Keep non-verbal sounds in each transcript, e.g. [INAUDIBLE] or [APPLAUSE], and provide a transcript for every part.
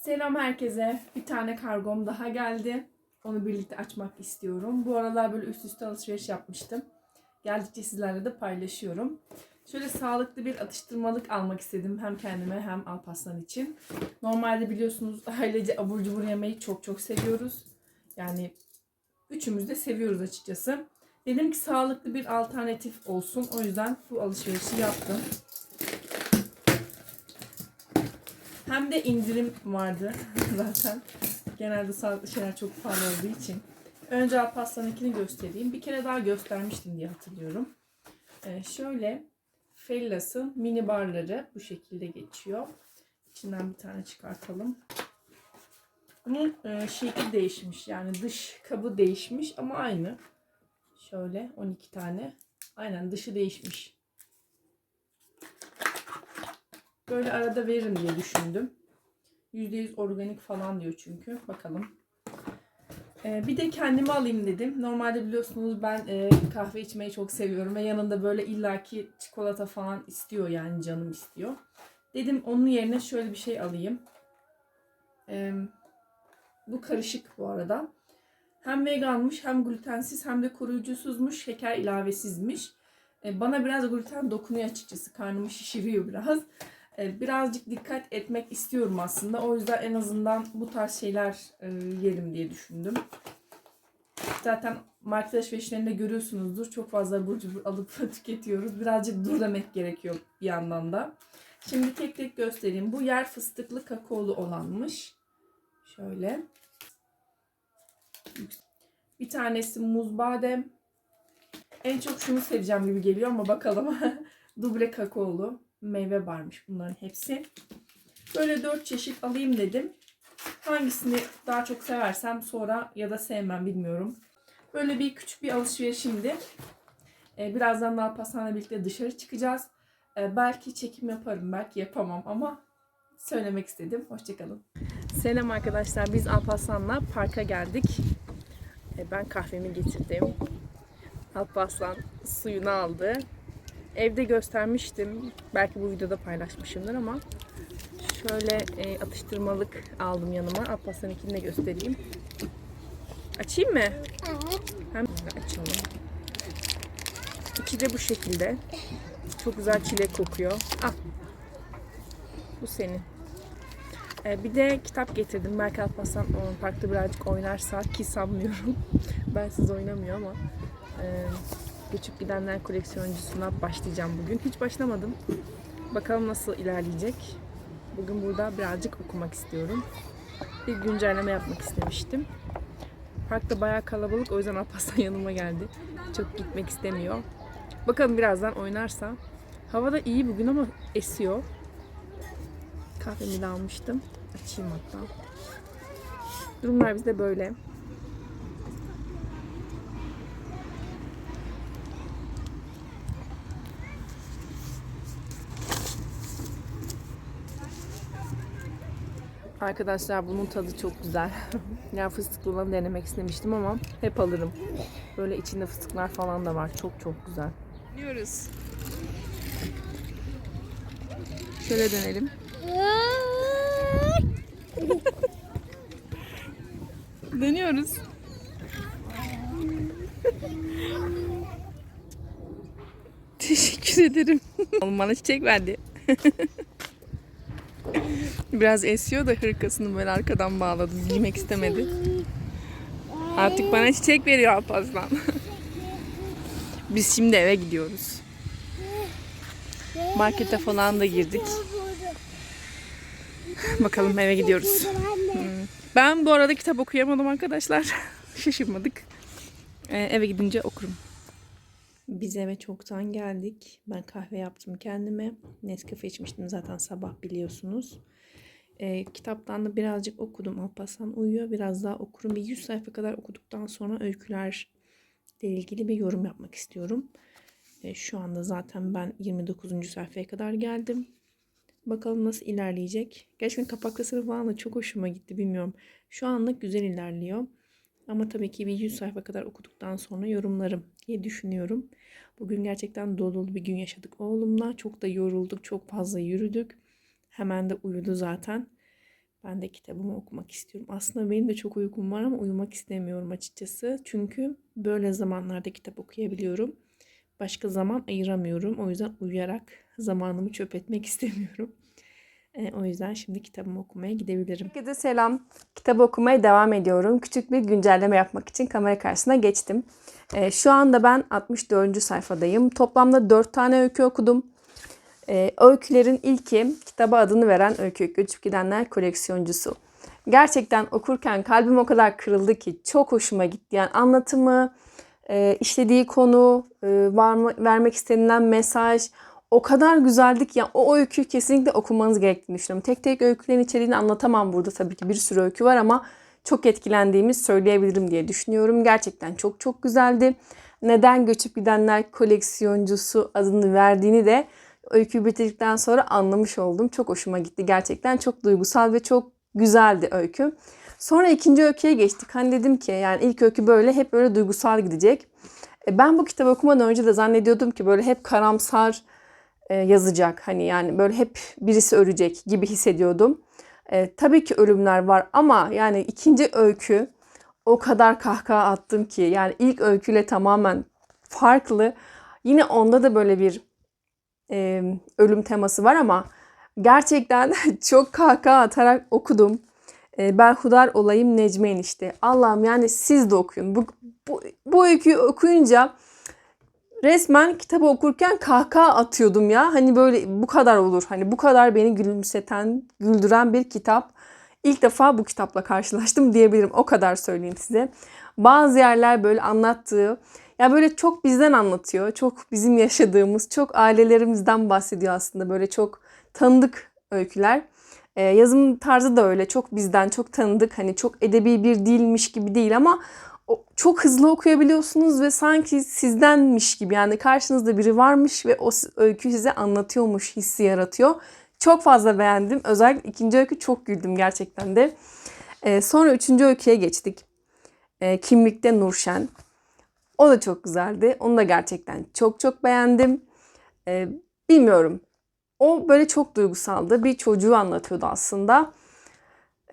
Selam herkese. Bir tane kargom daha geldi. Onu birlikte açmak istiyorum. Bu aralar böyle üst üste alışveriş yapmıştım. Geldikçe sizlerle de paylaşıyorum. Şöyle sağlıklı bir atıştırmalık almak istedim. Hem kendime hem Alparslan için. Normalde biliyorsunuz ailece abur cubur yemeyi çok çok seviyoruz. Yani üçümüz de seviyoruz açıkçası. Dedim ki sağlıklı bir alternatif olsun. O yüzden bu alışverişi yaptım. Hem de indirim vardı [LAUGHS] zaten. Genelde sağlıklı şeyler çok pahalı olduğu için. Önce Alparslan'ınkini göstereyim. Bir kere daha göstermiştim diye hatırlıyorum. Ee, şöyle Fellas'ın mini barları bu şekilde geçiyor. İçinden bir tane çıkartalım. Bunun e, şekli değişmiş. Yani dış kabı değişmiş ama aynı. Şöyle 12 tane. Aynen dışı değişmiş. Böyle arada veririm diye düşündüm. %100 organik falan diyor çünkü. Bakalım. Ee, bir de kendime alayım dedim. Normalde biliyorsunuz ben e, kahve içmeyi çok seviyorum ve yanında böyle illaki çikolata falan istiyor yani canım istiyor. Dedim onun yerine şöyle bir şey alayım. Ee, bu karışık bu arada. Hem veganmış hem glutensiz hem de koruyucusuzmuş, şeker ilavesizmiş. Ee, bana biraz gluten dokunuyor açıkçası. Karnımı şişiriyor biraz. Ee, birazcık dikkat etmek istiyorum aslında. O yüzden en azından bu tarz şeyler e, yerim diye düşündüm. Zaten market alışverişlerinde görüyorsunuzdur. Çok fazla abur alıp [LAUGHS] tüketiyoruz. Birazcık dur demek gerekiyor bir yandan da. Şimdi tek tek göstereyim. Bu yer fıstıklı kakaolu olanmış. Şöyle. Bir tanesi muz badem. En çok şunu seveceğim gibi geliyor ama bakalım. [LAUGHS] Duble kakaolu meyve barmış bunların hepsi. Böyle dört çeşit alayım dedim. Hangisini daha çok seversem sonra ya da sevmem bilmiyorum. Böyle bir küçük bir alışverişimdi. Ee, birazdan da Alparslan'la birlikte dışarı çıkacağız. Ee, belki çekim yaparım, belki yapamam ama söylemek istedim. Hoşçakalın. Selam arkadaşlar. Biz Alparslan'la parka geldik. Ee, ben kahvemi getirdim. Alparslan suyunu aldı. Evde göstermiştim. Belki bu videoda paylaşmışımdır ama şöyle e, atıştırmalık aldım yanıma. Alparslan'ınkini de göstereyim. Açayım mı? Hem açalım. İçi de bu şekilde. Çok güzel çilek kokuyor. Al. Bu senin. Ee, bir de kitap getirdim. Belki Alparslan parkta birazcık oynarsa ki sanmıyorum. [LAUGHS] ben siz oynamıyor ama. Ee, Göçüp Gidenler koleksiyoncusuna başlayacağım bugün. Hiç başlamadım. Bakalım nasıl ilerleyecek. Bugün burada birazcık okumak istiyorum. Bir güncelleme yapmak istemiştim. Parkta bayağı kalabalık o yüzden Alparslan [LAUGHS] yanıma geldi. Çok gitmek istemiyor. Bakalım birazdan oynarsa. Hava da iyi bugün ama esiyor. Kahvemi de almıştım. Açayım hatta. Durumlar bizde böyle. Arkadaşlar bunun tadı çok güzel. [LAUGHS] yani fıstıklı olanı denemek istemiştim ama hep alırım. Böyle içinde fıstıklar falan da var. Çok çok güzel. Dönüyoruz. Şöyle dönelim. [LAUGHS] Dönüyoruz. [LAUGHS] Teşekkür ederim. Oğlum bana çiçek verdi. Biraz esiyor da hırkasını böyle arkadan bağladı. Giymek istemedi. Artık bana çiçek veriyor Alparslan. [LAUGHS] Biz şimdi eve gidiyoruz. Markete falan da girdik. [LAUGHS] Bakalım eve gidiyoruz. Hmm. Ben bu arada kitap okuyamadım arkadaşlar. [LAUGHS] Şaşırmadık. Ee, eve gidince okurum. Biz eve çoktan geldik. Ben kahve yaptım kendime. Nescafe içmiştim zaten sabah biliyorsunuz. Ee, kitaptan da birazcık okudum. Alparslan uyuyor. Biraz daha okurum. Bir 100 sayfa kadar okuduktan sonra öykülerle ilgili bir yorum yapmak istiyorum. Ee, şu anda zaten ben 29. sayfaya kadar geldim. Bakalım nasıl ilerleyecek. Gerçekten kapak tasarımı falan da çok hoşuma gitti. Bilmiyorum. Şu anlık güzel ilerliyor. Ama tabii ki bir 100 sayfa kadar okuduktan sonra yorumlarım diye düşünüyorum. Bugün gerçekten dolu bir gün yaşadık oğlumla. Çok da yorulduk, çok fazla yürüdük. Hemen de uyudu zaten. Ben de kitabımı okumak istiyorum. Aslında benim de çok uykum var ama uyumak istemiyorum açıkçası. Çünkü böyle zamanlarda kitap okuyabiliyorum. Başka zaman ayıramıyorum. O yüzden uyuyarak zamanımı çöp etmek [LAUGHS] istemiyorum. E, o yüzden şimdi kitabımı okumaya gidebilirim. Herkese selam. Kitap okumaya devam ediyorum. Küçük bir güncelleme yapmak için kamera karşısına geçtim. Ee, şu anda ben 64. sayfadayım. Toplamda 4 tane öykü okudum. Ee, öykülerin ilki kitaba adını veren Öykü Göçüp Gidenler koleksiyoncusu. Gerçekten okurken kalbim o kadar kırıldı ki çok hoşuma gitti. Yani anlatımı, e, işlediği konu, e, var vermek istenilen mesaj o kadar güzeldi ki yani o öyküyü kesinlikle okumanız gerektiğini düşünüyorum. Tek tek öykülerin içeriğini anlatamam burada tabii ki bir sürü öykü var ama çok etkilendiğimiz söyleyebilirim diye düşünüyorum. Gerçekten çok çok güzeldi. Neden Göçüp Gidenler koleksiyoncusu adını verdiğini de öyküyü bitirdikten sonra anlamış oldum. Çok hoşuma gitti gerçekten. Çok duygusal ve çok güzeldi öykü. Sonra ikinci öyküye geçtik. Hani dedim ki yani ilk öykü böyle hep böyle duygusal gidecek. E, Ben bu kitabı okumadan önce de zannediyordum ki böyle hep karamsar e, yazacak. Hani yani böyle hep birisi ölecek gibi hissediyordum. E, tabii ki ölümler var ama yani ikinci öykü o kadar kahkaha attım ki yani ilk öyküyle tamamen farklı. Yine onda da böyle bir e, ölüm teması var ama gerçekten [LAUGHS] çok kahkaha atarak okudum. E, Berhudar olayım Necmi enişte. Allah'ım yani siz de okuyun. Bu, bu, bu öyküyü okuyunca resmen kitabı okurken kahkaha atıyordum ya. Hani böyle bu kadar olur. Hani bu kadar beni gülümseten, güldüren bir kitap. İlk defa bu kitapla karşılaştım diyebilirim. O kadar söyleyeyim size. Bazı yerler böyle anlattığı, ya böyle çok bizden anlatıyor. Çok bizim yaşadığımız, çok ailelerimizden bahsediyor aslında. Böyle çok tanıdık öyküler. Ee, yazım tarzı da öyle. Çok bizden, çok tanıdık. Hani çok edebi bir dilmiş gibi değil ama çok hızlı okuyabiliyorsunuz ve sanki sizdenmiş gibi yani karşınızda biri varmış ve o öykü size anlatıyormuş hissi yaratıyor. Çok fazla beğendim. Özellikle ikinci öykü çok güldüm gerçekten de. Ee, sonra üçüncü öyküye geçtik. Ee, Kimlikte Nurşen. O da çok güzeldi. Onu da gerçekten çok çok beğendim. Ee, bilmiyorum. O böyle çok duygusaldı. Bir çocuğu anlatıyordu aslında.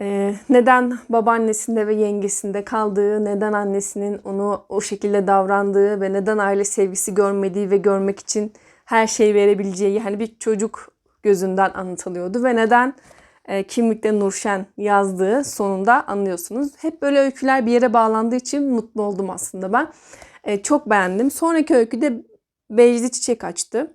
Ee, neden babaannesinde ve yengesinde kaldığı, neden annesinin onu o şekilde davrandığı ve neden aile sevgisi görmediği ve görmek için her şeyi verebileceği hani bir çocuk gözünden anlatılıyordu ve neden e, kimlikte Nurşen yazdığı sonunda anlıyorsunuz. Hep böyle öyküler bir yere bağlandığı için mutlu oldum aslında ben. E, çok beğendim. Sonraki öyküde Bejdi Çiçek açtı.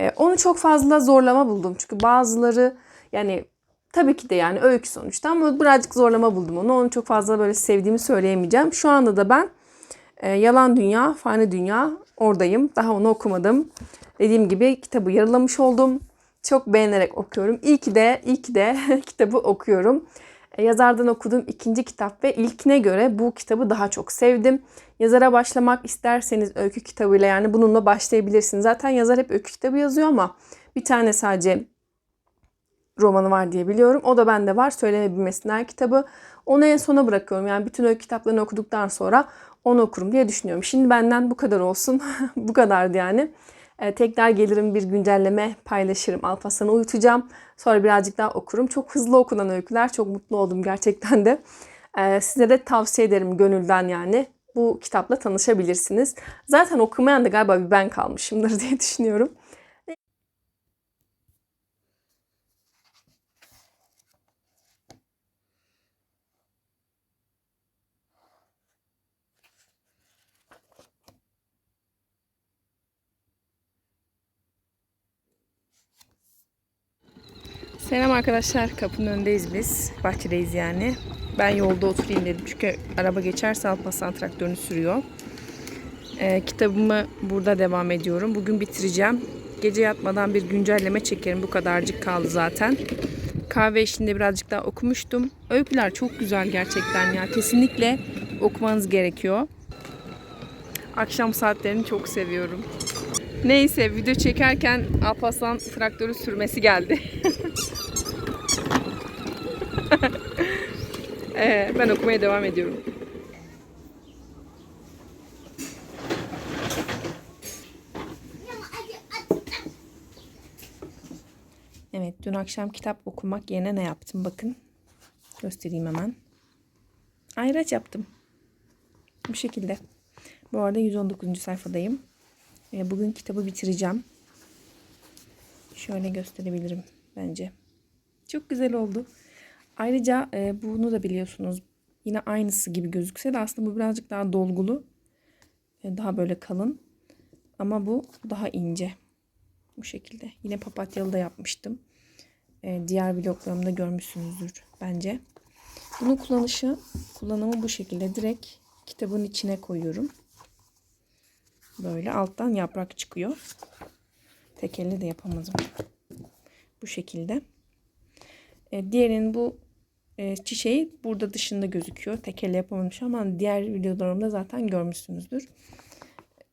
E, onu çok fazla zorlama buldum. Çünkü bazıları yani tabii ki de yani öykü sonuçta ama birazcık zorlama buldum onu. Onu çok fazla böyle sevdiğimi söyleyemeyeceğim. Şu anda da ben e, Yalan Dünya, Fani Dünya oradayım. Daha onu okumadım. Dediğim gibi kitabı yarılamış oldum. Çok beğenerek okuyorum. İyi ki de, iyi ki de [LAUGHS] kitabı okuyorum. E, yazardan okuduğum ikinci kitap ve ilkine göre bu kitabı daha çok sevdim. Yazara başlamak isterseniz öykü kitabıyla yani bununla başlayabilirsiniz. Zaten yazar hep öykü kitabı yazıyor ama bir tane sadece romanı var diye biliyorum. O da bende var. Söyleme Bilmesinler kitabı. Onu en sona bırakıyorum. Yani bütün öykü kitaplarını okuduktan sonra onu okurum diye düşünüyorum. Şimdi benden bu kadar olsun. [LAUGHS] bu kadardı yani. Ee, tekrar gelirim bir güncelleme paylaşırım. Alparslan'ı uyutacağım. Sonra birazcık daha okurum. Çok hızlı okunan öyküler. Çok mutlu oldum gerçekten de. Ee, size de tavsiye ederim gönülden yani. Bu kitapla tanışabilirsiniz. Zaten okumayan da galiba bir ben kalmışımdır [LAUGHS] diye düşünüyorum. Selam arkadaşlar. Kapının önündeyiz biz. Bahçedeyiz yani. Ben yolda oturayım dedim. Çünkü araba geçerse Alparslan traktörünü sürüyor. Ee, kitabımı burada devam ediyorum. Bugün bitireceğim. Gece yatmadan bir güncelleme çekerim. Bu kadarcık kaldı zaten. Kahve eşliğinde birazcık daha okumuştum. Öyküler çok güzel gerçekten ya. Kesinlikle okumanız gerekiyor. Akşam saatlerini çok seviyorum. Neyse video çekerken Alparslan traktörü sürmesi geldi. [LAUGHS] Ee, ben okumaya devam ediyorum. Evet, dün akşam kitap okumak yerine ne yaptım bakın. Göstereyim hemen. Ayraç yaptım. Bu şekilde. Bu arada 119. sayfadayım. E, bugün kitabı bitireceğim. Şöyle gösterebilirim bence. Çok güzel oldu. Ayrıca e, bunu da biliyorsunuz. Yine aynısı gibi gözükse de aslında bu birazcık daha dolgulu. E, daha böyle kalın. Ama bu daha ince. Bu şekilde. Yine papatyalı da yapmıştım. E, diğer vloglarımda görmüşsünüzdür bence. Bunun kullanışı, kullanımı bu şekilde. Direkt kitabın içine koyuyorum. Böyle alttan yaprak çıkıyor. Tek elle de yapamadım. Bu şekilde. E, diğerinin bu e, çiçeği burada dışında gözüküyor. Tek yapamamış ama diğer videolarımda zaten görmüşsünüzdür.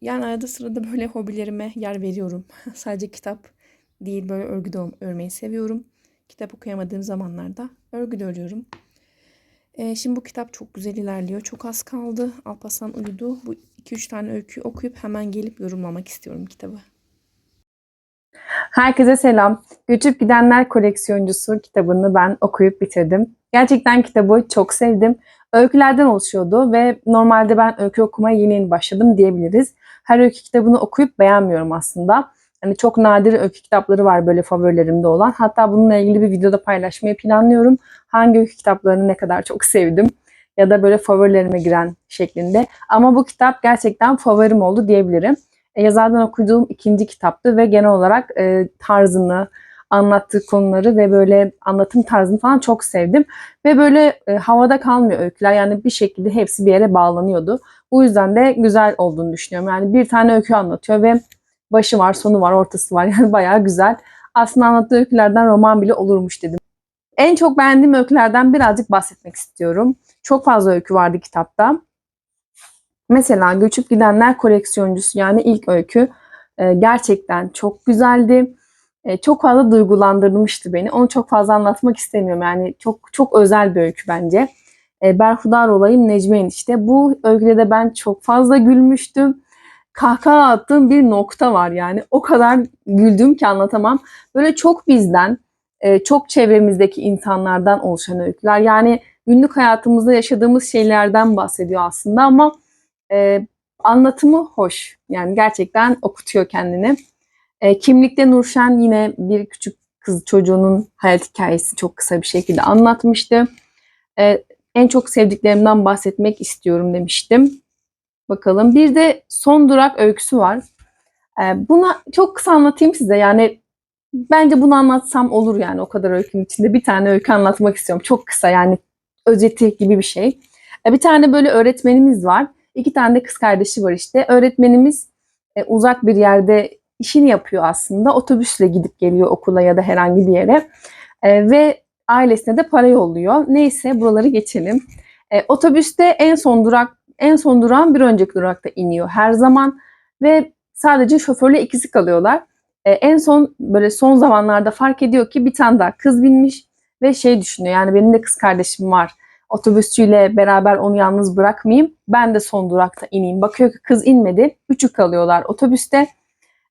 Yani arada sırada böyle hobilerime yer veriyorum. [LAUGHS] Sadece kitap değil böyle örgü de örmeyi seviyorum. Kitap okuyamadığım zamanlarda örgü de örüyorum. E, şimdi bu kitap çok güzel ilerliyor. Çok az kaldı. Alparslan uyudu. Bu 2-3 tane öykü okuyup hemen gelip yorumlamak istiyorum kitabı. Herkese selam. Göçüp Gidenler Koleksiyoncusu kitabını ben okuyup bitirdim. Gerçekten kitabı çok sevdim. Öykülerden oluşuyordu ve normalde ben öykü okumaya yeni yeni başladım diyebiliriz. Her öykü kitabını okuyup beğenmiyorum aslında. Hani çok nadir öykü kitapları var böyle favorilerimde olan. Hatta bununla ilgili bir videoda paylaşmayı planlıyorum. Hangi öykü kitaplarını ne kadar çok sevdim ya da böyle favorilerime giren şeklinde. Ama bu kitap gerçekten favorim oldu diyebilirim. E, yazardan okuduğum ikinci kitaptı ve genel olarak e, tarzını, anlattığı konuları ve böyle anlatım tarzını falan çok sevdim. Ve böyle e, havada kalmıyor öyküler. Yani bir şekilde hepsi bir yere bağlanıyordu. Bu yüzden de güzel olduğunu düşünüyorum. Yani bir tane öykü anlatıyor ve başı var, sonu var, ortası var. [LAUGHS] Yani bayağı güzel. Aslında anlattığı öykülerden roman bile olurmuş dedim. En çok beğendiğim öykülerden birazcık bahsetmek istiyorum. Çok fazla öykü vardı kitapta. Mesela Göçüp Gidenler koleksiyoncusu yani ilk öykü e, gerçekten çok güzeldi. E, çok fazla duygulandırmıştı beni. Onu çok fazla anlatmak istemiyorum. Yani çok çok özel bir öykü bence. E, Berhudar olayım Necmi Enişte. Bu öyküde de ben çok fazla gülmüştüm. Kahkaha attığım bir nokta var yani. O kadar güldüm ki anlatamam. Böyle çok bizden, e, çok çevremizdeki insanlardan oluşan öyküler. Yani günlük hayatımızda yaşadığımız şeylerden bahsediyor aslında ama e, anlatımı hoş. Yani gerçekten okutuyor kendini. E, Kimlikte Nurşen yine bir küçük kız çocuğunun hayat hikayesini çok kısa bir şekilde anlatmıştı. E, en çok sevdiklerimden bahsetmek istiyorum demiştim. Bakalım. Bir de Son Durak öyküsü var. E, buna çok kısa anlatayım size. Yani bence bunu anlatsam olur yani o kadar öykünün içinde. Bir tane öykü anlatmak istiyorum. Çok kısa yani özeti gibi bir şey. E, bir tane böyle öğretmenimiz var. İki tane de kız kardeşi var işte. Öğretmenimiz e, uzak bir yerde işini yapıyor aslında. Otobüsle gidip geliyor okula ya da herhangi bir yere. E, ve ailesine de para yolluyor. Neyse buraları geçelim. E, otobüste en son durak en son durağın bir önceki durakta iniyor her zaman ve sadece şoförle ikisi kalıyorlar. E, en son böyle son zamanlarda fark ediyor ki bir tane daha kız binmiş ve şey düşünüyor yani benim de kız kardeşim var otobüsçüyle beraber onu yalnız bırakmayayım. Ben de son durakta ineyim. Bakıyor ki kız inmedi. Üçü kalıyorlar otobüste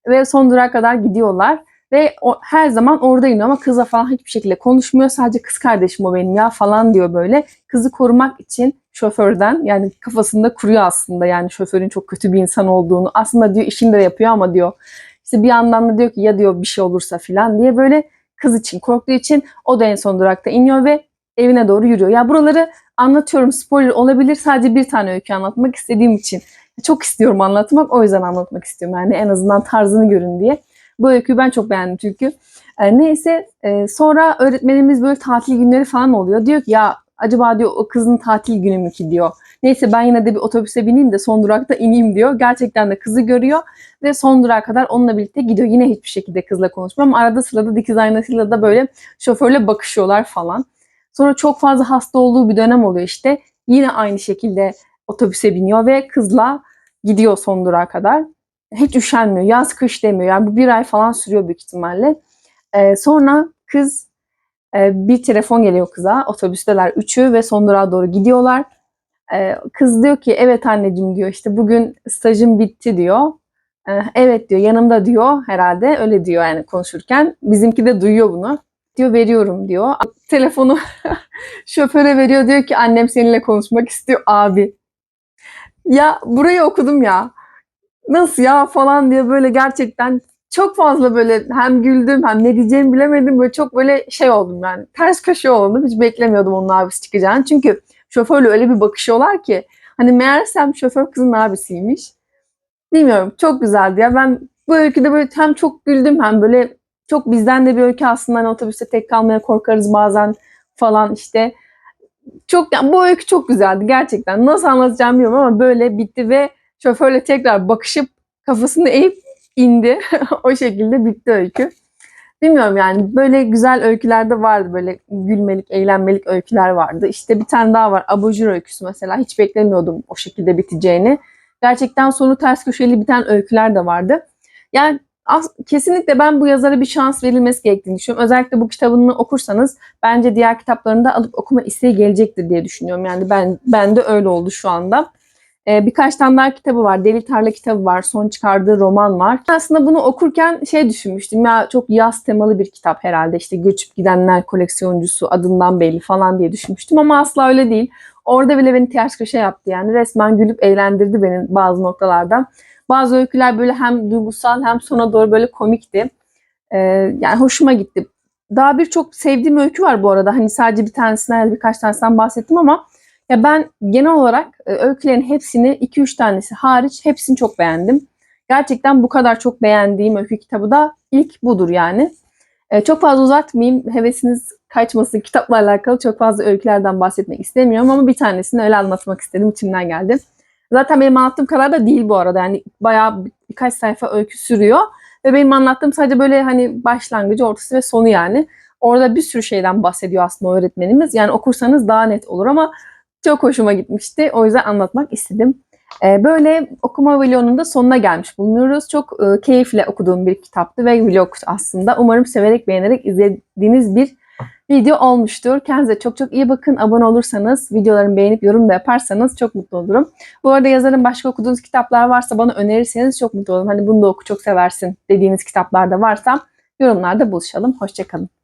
ve son durağa kadar gidiyorlar. Ve o, her zaman orada iniyor ama kızla falan hiçbir şekilde konuşmuyor. Sadece kız kardeşim o benim ya falan diyor böyle. Kızı korumak için şoförden yani kafasında kuruyor aslında yani şoförün çok kötü bir insan olduğunu. Aslında diyor işini de yapıyor ama diyor işte bir yandan da diyor ki ya diyor bir şey olursa falan diye böyle kız için korktuğu için o da en son durakta iniyor ve evine doğru yürüyor. Ya buraları anlatıyorum spoiler olabilir sadece bir tane öykü anlatmak istediğim için. Çok istiyorum anlatmak o yüzden anlatmak istiyorum. Yani en azından tarzını görün diye. Bu öyküyü ben çok beğendim çünkü. E, neyse e, sonra öğretmenimiz böyle tatil günleri falan oluyor. Diyor ki ya acaba diyor o kızın tatil günü mü ki diyor. Neyse ben yine de bir otobüse bineyim de son durakta ineyim diyor. Gerçekten de kızı görüyor ve son durağa kadar onunla birlikte gidiyor. Yine hiçbir şekilde kızla konuşmuyor ama arada sırada dikiz aynasıyla da böyle şoförle bakışıyorlar falan. Sonra çok fazla hasta olduğu bir dönem oluyor işte. Yine aynı şekilde otobüse biniyor ve kızla gidiyor son durağa kadar. Hiç üşenmiyor. Yaz kış demiyor. Yani bu bir ay falan sürüyor büyük ihtimalle. Ee, sonra kız e, bir telefon geliyor kıza. Otobüsteler üçü ve son durağa doğru gidiyorlar. Ee, kız diyor ki evet anneciğim diyor işte bugün stajım bitti diyor. Ee, evet diyor yanımda diyor herhalde öyle diyor yani konuşurken. Bizimki de duyuyor bunu. diyor veriyorum diyor. Telefonu [LAUGHS] şoföre veriyor diyor ki annem seninle konuşmak istiyor abi. Ya burayı okudum ya. Nasıl ya falan diye böyle gerçekten çok fazla böyle hem güldüm hem ne diyeceğimi bilemedim. Böyle çok böyle şey oldum yani. Ters köşe oldum. Hiç beklemiyordum onun abisi çıkacağını. Çünkü şoförle öyle bir bakışıyorlar ki. Hani meğersem şoför kızın abisiymiş. Bilmiyorum çok güzeldi ya. Ben bu öyküde böyle hem çok güldüm hem böyle çok bizden de bir öykü aslında. Hani otobüste tek kalmaya korkarız bazen falan işte. Çok yani bu öykü çok güzeldi gerçekten. Nasıl anlatacağım bilmiyorum ama böyle bitti ve şoförle tekrar bakışıp kafasını eğip indi. [LAUGHS] o şekilde bitti öykü. Bilmiyorum yani böyle güzel öyküler de vardı. Böyle gülmelik, eğlenmelik öyküler vardı. İşte bir tane daha var. Abajur öyküsü mesela. Hiç beklemiyordum o şekilde biteceğini. Gerçekten sonu ters köşeli biten öyküler de vardı. Yani as- kesinlikle ben bu yazara bir şans verilmesi gerektiğini düşünüyorum. Özellikle bu kitabını okursanız bence diğer kitaplarını da alıp okuma isteği gelecektir diye düşünüyorum. Yani ben ben de öyle oldu şu anda. Ee, birkaç tane daha kitabı var. Deli Tarla kitabı var. Son çıkardığı roman var. Aslında bunu okurken şey düşünmüştüm. Ya çok yaz temalı bir kitap herhalde. İşte göçüp gidenler koleksiyoncusu adından belli falan diye düşünmüştüm. Ama asla öyle değil. Orada bile beni ters köşe yaptı yani. Resmen gülüp eğlendirdi beni bazı noktalarda. Bazı öyküler böyle hem duygusal hem sona doğru böyle komikti. Ee, yani hoşuma gitti. Daha birçok sevdiğim öykü var bu arada. Hani sadece bir tanesinden birkaç tanesinden bahsettim ama ya ben genel olarak e, öykülerin hepsini 2-3 tanesi hariç hepsini çok beğendim. Gerçekten bu kadar çok beğendiğim öykü kitabı da ilk budur yani. E, çok fazla uzatmayayım. Hevesiniz kaçmasın. Kitapla alakalı çok fazla öykülerden bahsetmek istemiyorum ama bir tanesini öyle anlatmak istedim. içimden geldi. Zaten benim anlattığım kadar da değil bu arada. Yani bayağı bir- birkaç sayfa öykü sürüyor. Ve benim anlattığım sadece böyle hani başlangıcı, ortası ve sonu yani. Orada bir sürü şeyden bahsediyor aslında öğretmenimiz. Yani okursanız daha net olur ama çok hoşuma gitmişti. O yüzden anlatmak istedim. Ee, böyle okuma vlogunun da sonuna gelmiş bulunuyoruz. Çok e, keyifle okuduğum bir kitaptı ve vlog aslında. Umarım severek beğenerek izlediğiniz bir video olmuştur. Kendinize çok çok iyi bakın. Abone olursanız, videolarımı beğenip yorum da yaparsanız çok mutlu olurum. Bu arada yazarın başka okuduğunuz kitaplar varsa bana önerirseniz çok mutlu olurum. Hani bunu da oku çok seversin dediğiniz kitaplar da varsa yorumlarda buluşalım. Hoşçakalın.